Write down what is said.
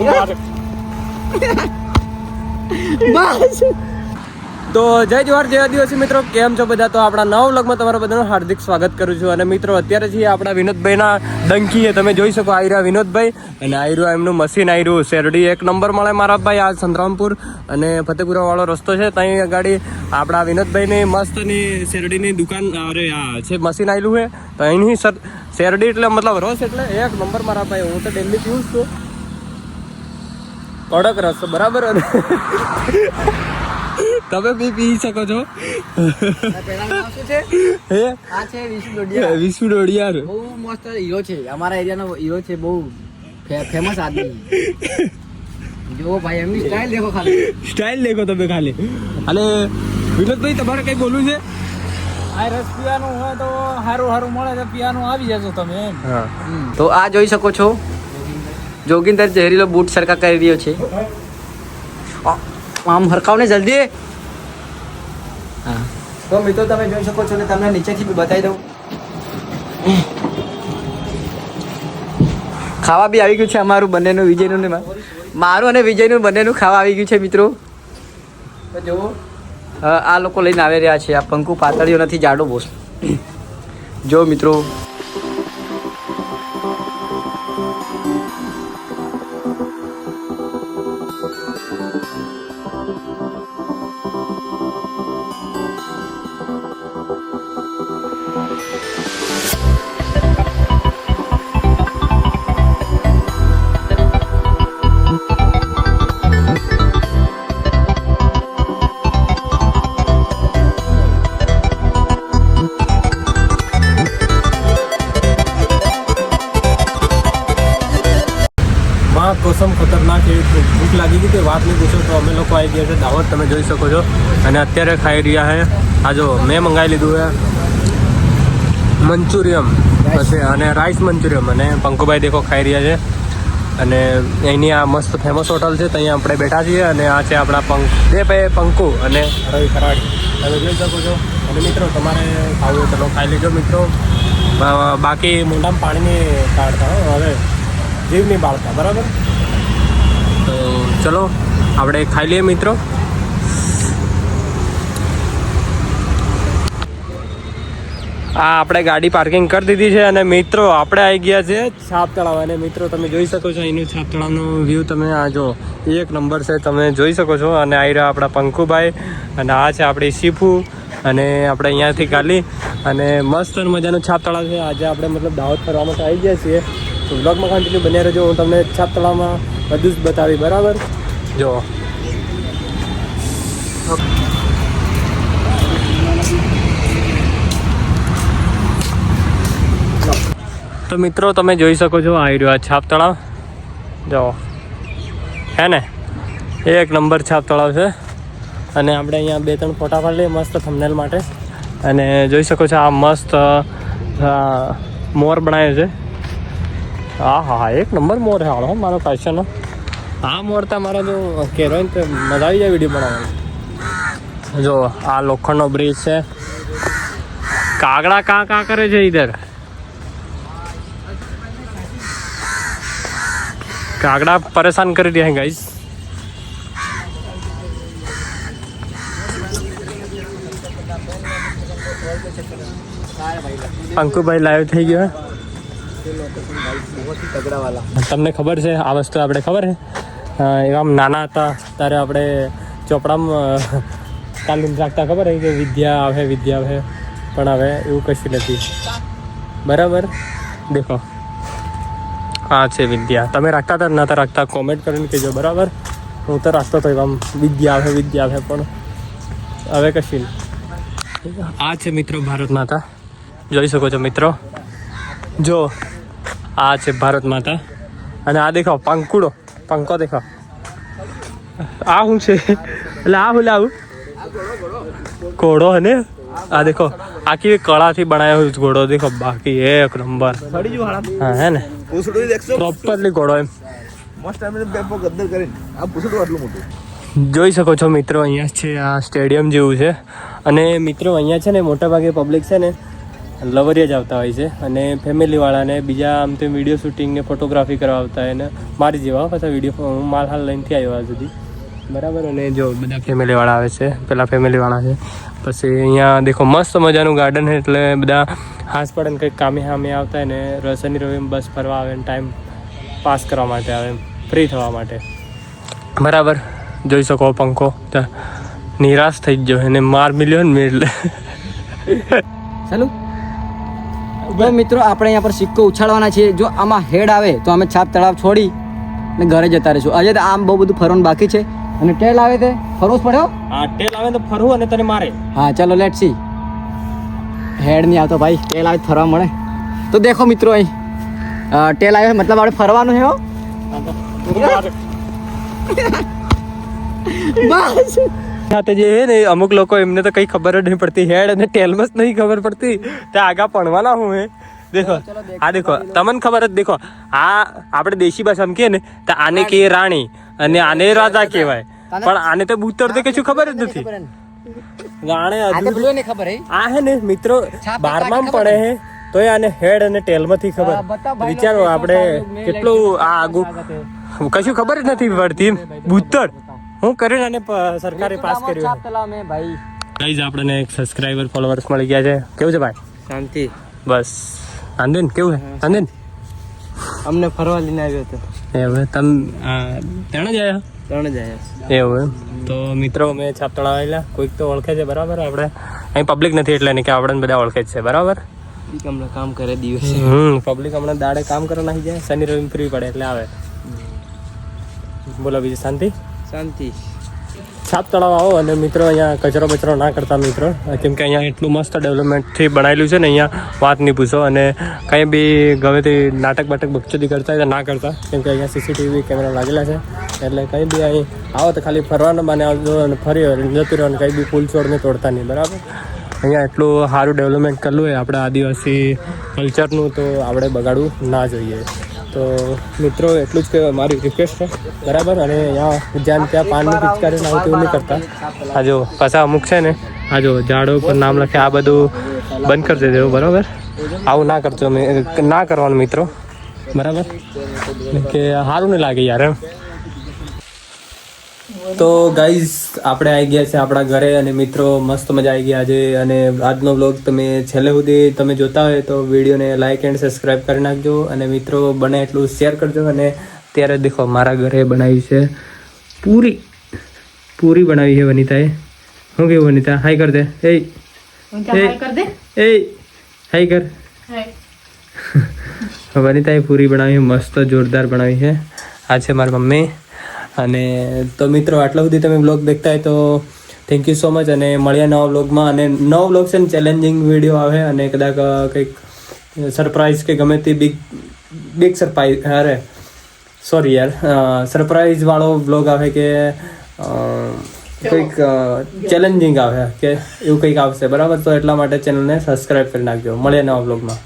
તો જય જવાહર, જય આદિવાસી મિત્રો. કેમ છો બધા? તો આપણા નવ વ્લોગમાં તમારા બધાનું હાર્દિક સ્વાગત કરું છું. અને મિત્રો, અત્યારે છીએ આપણા વિનોદભાઈના ડંકીએ, તમે જોઈ શકો આયરા વિનોદભાઈ અને આયરું એમનું મશીન આયરું. શેરડી એક નંબર મળે મારા ભાઈ, આ સંતરામપુર. અને ફતેપુરા વાળો રસ્તો છે, ત્યાં ગાડી આપણા વિનોદભાઈની મસ્તની શેરડીની દુકાન, અરે, આ છે મશીન આવેલું છે, તો અહીંની શેરડી એટલે મતલબ રસ એટલે એક નંબર મારા ભાઈ. હું તો ડેલી પીવું છું. કડક રસ બરાબર? તમે બી પી શકો છો. હે? આ છે વિષ્ણુ ડોડિયા વિશ્વ ડોડિયાર. બહુ મસ્ત હીરો છે. અમારા એરિયાનો હીરો છે બહુ ફેમસ આદમી. જો ભાઈ એમની સ્ટાઇલ દેખો ખાલી. સ્ટાઇલ દેખો તમે ખાલી. અને વિનોદભાઈ તમારે કઈ બોલવું છે? આ રસ પીવાનું હોય તો સારું સારું મળે તો પીવાનું આવી જશો તમે એમ. તો આ જોઈ શકો છો. જોગિંદર જહેરીલો બૂટ સરખા કરી રહ્યો છે. આમ હરકાવ ને જલ્દી. હા તો મિત્રો તમે જોઈ શકો છો ને તમને નીચેથી બતાવી દઉં. ખાવા બી આવી ગયું છે અમારું બંનેનું વિજયનું ને મારું અને વિજયનું બંનેનું ખાવા આવી ગયું છે મિત્રો. જો જુઓ. આ લોકો લઈને આવી રહ્યા છે. આ પંખું પાતળીઓ નથી જાડો બોસ. જો મિત્રો માં કોસમ ખતરનાક એવી ભૂખ લાગી ગઈ કે વાત નહીં પૂછો તો અમે લોકો આવી ગયા છે દાવત તમે જોઈ શકો છો. અને અત્યારે ખાઈ રહ્યા છે આ જો મેં મંગાવી લીધું છે મંચુરિયમ. પછી અને રાઈસ મંચુરિયમ. અને પંકુભાઈ દેખો ખાઈ રહ્યા છે. અને અહીંની આ મસ્ત ફેમસ હોટલ છે ત્યાં આપણે બેઠા છીએ. અને આ છે આપણા પંક બે ભાઈ પંકુ અને રવિ ખરાડી. તમે જોઈ શકો છો. અને મિત્રો તમારે ખાવું ચલો ખાઈ લેજો મિત્રો. બાકી મોઢામાં પાણીની કાઢતા હવે જીવની બાળતા બરાબર? ચલો, આપણે ખાઈ લઈએ મિત્રો. આ આપણે ગાડી પાર્કિંગ કરી દીધી છે અને મિત્રો, આપણે આવી ગયા છે છાપ તળાવ. અને મિત્રો, તમે જોઈ શકો છો અહીંનું છાપ તળાવનો વ્યૂ તમે આ જો, એક નંબર છે, તમે જોઈ શકો છો. અને આવી રહ્યા આપણા પંખુભાઈ. અને આ છે આપણી શીફુ. અને આપણે અહીંયાથી કાલી અને મસ્ત મજાનું છાપ તળાવ છે. આજે આપણે મતલબ દાવત ફરવા માટે આવી ગયા છીએ. તો બ્લોગમાં કન્ટિન્યુ બન્યા રહેજો. હું તમને છાપ તળાવમાં બધું જ બતાવી, બરાબર? જો. તો મિત્રો, તમે જોઈ શકો છો, આ રહ્યો આ છાપ તળાવ જો. હે ને? એક નંબર છાપ તળાવ છે. અને આપણે અહીંયા બે ત્રણ ફોટા પાડી લઈએ મસ્ત થમનેલ માટે. અને જોઈ શકો છો, આ મસ્ત મોર બનાવ્યો છે. હા હા હા, એક નંબર મોર છે, હાલો મારો પેશનનો આ મોર તો મારા જો કહેવાય ને તો મજા આવી જાય વીડિયો બનાવવાની. જો, આ લોખંડનો બ્રિજ છે. કાગડા કાં કાં કરે છે ઇધર કાગડા પરેશાન કરી રહ્યા ગાઈસ અંકુભાઈ લાઈવ થઈ ગયો તમને ખબર છે, આ વસ્તુ આપણે ખબર છે? આમ નાના હતા, ત્યારે આપણે ચોપડામાં તાલીમ રાખતા ખબર છે કે વિદ્યા આવે વિદ્યા આવે, પણ હવે એવું કશું નથી. બરાબર? દેખો. હા છે વિદ્યા. તમે રાખતા હતા? નતા રાખતા. કોમેન્ટ કરીને કહેજો. બરાબર? હું તો રાખતો હતો આમ વિદ્યા આવે વિદ્યા આવે, પણ હવે કશી આ છે મિત્રો ભારત માતા. જોઈ શકો છો મિત્રો? જો આ છે ભારત માતા. અને આ દેખાવ પંકુડો પંકો દેખાવ. આ શું છે? એટલે આ શું લાવું. ઘોડો હે આ દેખો આખી કળાથી બનાવ્યો ઘોડો? દેખો બાકી એક નંબર. હા, હે ને? પ્રોપરલી ઘોડો એમ. આ જોઈ શકો છો મિત્રો, અહીંયા છે આ સ્ટેડિયમ જેવું છે. અને મિત્રો, અહીંયા છે ને, મોટાભાગે પબ્લિક છે ને લવરિયા જ આવતા હોય છે. અને ફેમિલીવાળાને બીજા આમ તેમ વીડિયો શૂટિંગ ને ફોટોગ્રાફી કરવા આવતા હોય ને મારી જેવા પાછા વીડિયો હું માલ હાલ લઈને આવ્યો આવ્યા સુધી. બરાબર? અને જો બધા ફેમિલીવાળા આવે છે, પેલા ફેમિલીવાળા છે. પછી અહીંયા દેખો, મસ્ત મજાનું ગાર્ડન છે, એટલે બધા હાંસ પડે કંઈક કામે સામે આવતા હોય ને ર- શનિ રવિ બસ ફરવા આવે ને ટાઈમ પાસ કરવા માટે આવે ફ્રી થવા માટે. બરાબર? જોઈ શકો પંખો, ત્યાં નિરાશ થઈ જ ગયો એને માર મિલ્યો ને મેં એટલે. ચાલુ હવે મિત્રો આપણે અહીંયા પર સિક્કો ઉછાળવાના છીએ. જો આમાં હેડ આવે તો અમે છાપ તળાવ છોડી ને ઘરે જતા રહીશું. આજે તો આમ બહુ બધું ફરવાનું બાકી છે. અને ટેલ આવે તે? ફરવું જ પડ્યો હા. ટેલ આવે તો ફરવું અને તને મારે. હા ચાલો લેટ સી હેડ નહીં આવતો ભાઈ. ટેલ આવે ફરવા મળે. તો દેખો મિત્રો અહીં. ટેલ આવે મતલબ આપણે ફરવાનું છે હો. બસ. સાથે જે છે ને અમુક લોકો એમને તો કઈ ખબર જ નહીં પડતી. હેડ અને ટેલમાં જ નહીં ખબર પડતી. તે આગા ભણવાના હું હે. દેખો. આ દેખો તમને ખબર જ દેખો. આ આપણે દેશી ભાષામાં કહે ને તો આને કે રાણી અને આને રાજા કહેવાય. પણ આને તો ભૂતર તો કશું ખબર જ નથી. રાણે આ તો હે? આ હે ને મિત્રો બારમામ પડે હે તોય આને હેડ અને ટેલમાંથી ખબર. વિચારો આપણે કેટલું આ આગું કશું ખબર જ નથી પડતી. બુતર હું કર્યું અને સરકારે પાસ કર્યું. છાપ તળાવ મેં ભાઈ. ગાઈઝ આપણને એક સબસ્ક્રાઇબર ફોલોવર્સ મળી ગયા છે. કેવું છે ભાઈ? શાંતિ. બસ. આંદેન કેવું છે? આંદેન અમને ફરવા લઈને આવ્યો હતો. એ હવે તમ ત્રણ જ આવ્યા ત્રણ જ આવ્યા એવું એમ? તો મિત્રો અમે છાપતળા આવેલા કોઈક તો ઓળખે છે બરાબર? આપણે અહીં પબ્લિક નથી એટલે નહીં કે આપણે બધા ઓળખે જ છે બરાબર? હમણાં કામ કરે દિવસે. હમ પબ્લિક હમણાં દાડે કામ કરવા નાખી જાય. શનિ રવિ ફ્રી પડે એટલે આવે. બોલો બીજી શાંતિ? શાંતિ. છાપ તળાવ આવો અને મિત્રો અહીંયા કચરો બચરો ના કરતા મિત્રો. કેમ કે અહીંયા એટલું મસ્ત ડેવલપમેન્ટથી બનાવેલું છે ને અહીંયા વાત નહીં પૂછો. અને કંઈ બી ગમે તે નાટક બાટક બકચોદી કરતા હોય તો ના કરતા. કેમ કે અહીંયા સીસીટીવી કેમેરા લાગેલા છે. એટલે કંઈ બી અહીં આવો તો ખાલી ફરવાનો માને આવજો અને ફરી જતું રહ્યો અને કંઈ બી ફૂલ છોડને તોડતા નહીં. બરાબર? અહીંયા એટલું સારું ડેવલપમેન્ટ કરવું હોય આપણે આદિવાસી કલ્ચરનું તો આપણે બગાડવું ના જોઈએ. તો મિત્રો, એટલું જ કે મારી રિક્વેસ્ટ છે. બરાબર? અને અહીંયા જ્યાં ત્યાં પાનની પિચકારી ના તેવું નહીં કરતા. આ જો, પાછા અમુક છે ને, આ જો ઝાડો ઉપર નામ લખે, આ બધું બંધ કરી દેજો, બરાબર? આવું ના કરજો ના કરવાનું મિત્રો. બરાબર? કે સારું નહીં લાગે યાર, એમ. તો ગાઈઝ આપણે આવી ગયા છે આપણા ઘરે અને મિત્રો મસ્ત મજા આવી ગયા આજે. અને આજનો વ્લોગ તમે છેલ્લે સુધી તમે જોતા હોય તો વિડીયોને લાઇક એન્ડ સબસ્ક્રાઇબ કરી નાખજો. અને મિત્રો બને એટલું શેર કરજો. અને ત્યારે દેખો મારા ઘરે બનાવી છે પૂરી. પૂરી બનાવી છે વનિતાએ. શું કેવું વનિતા? હાઈ કર દે. એ એ હાઈ કર વનિતાએ પૂરી બનાવી મસ્ત જોરદાર બનાવી છે. આ છે મારી મમ્મી. અને તો મિત્રો, આટલા સુધી તમે બ્લોગ દેખતા હોય તો થેન્ક યુ સો મચ અને મળ્યા નવા બ્લોગમાં અને નવો બ્લોગ છે ને ચેલેન્જિંગ વીડિયો આવે અને કદાચ કંઈક સરપ્રાઈઝ કે ગમે તે બિગ બિગ સરપ્રાઈઝ અરે સોરી યાર સરપ્રાઈઝ વાળો બ્લોગ આવે કે કંઈક ચેલેન્જિંગ આવે કે એવું કંઈક આવશે. બરાબર? તો એટલા માટે ચેનલને સબસ્ક્રાઈબ કરી નાખજો. મળીએ નવા બ્લોગમાં